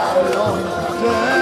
哎呦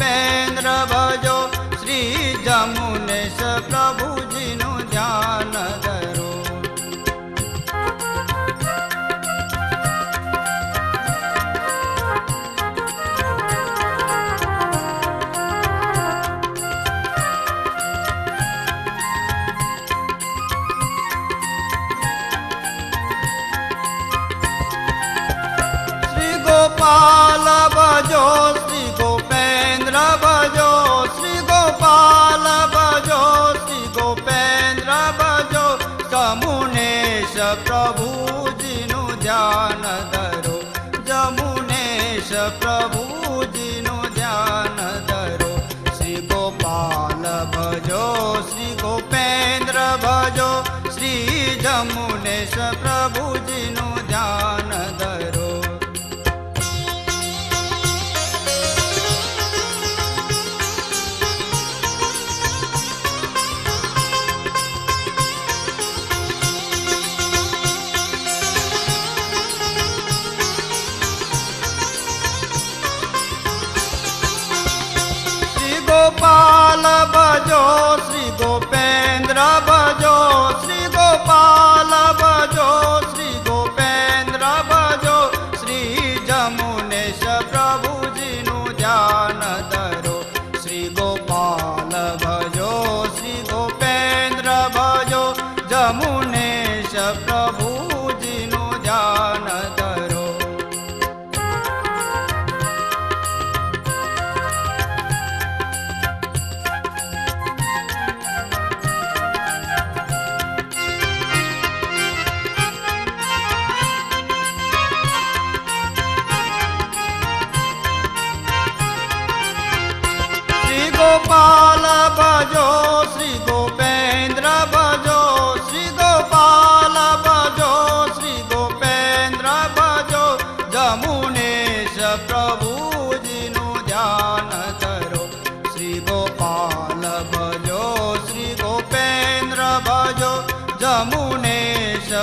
નૃપેન્દ્ર ભજો શ્રી જમુનેશ પ્રભુજીનું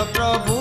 प्रभु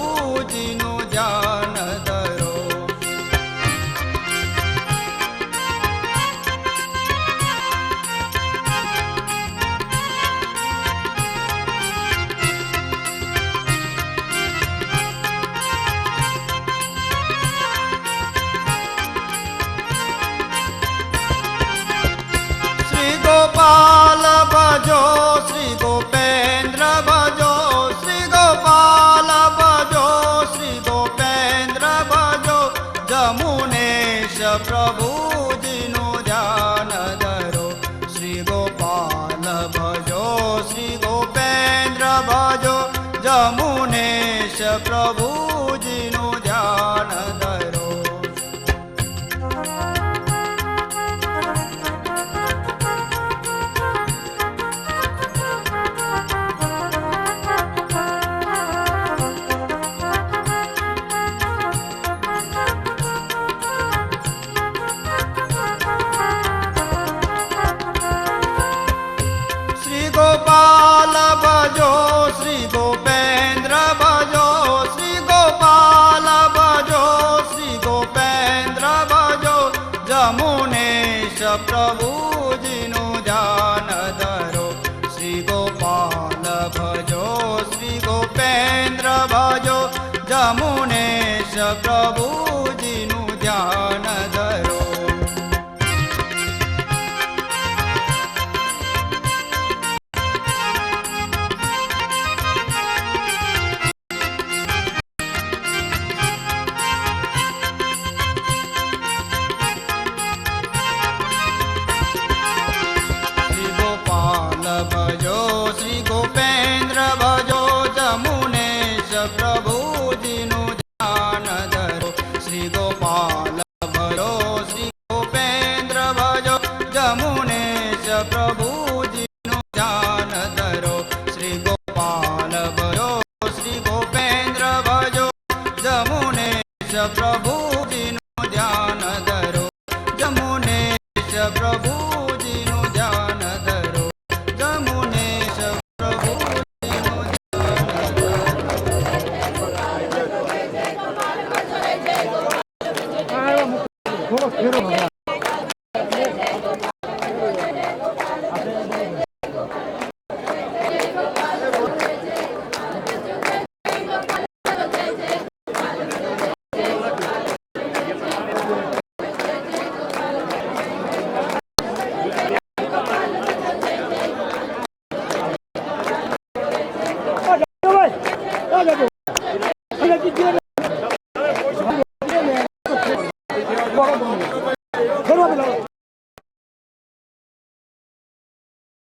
પ્રભુજીનું ધ્યાન ધરો. શ્રી ગોપાલ ભજો શ્રી ગોપેન્દ્ર ભજો. જમુનેશ પ્રભુજીનું ધ્યાન প্রভু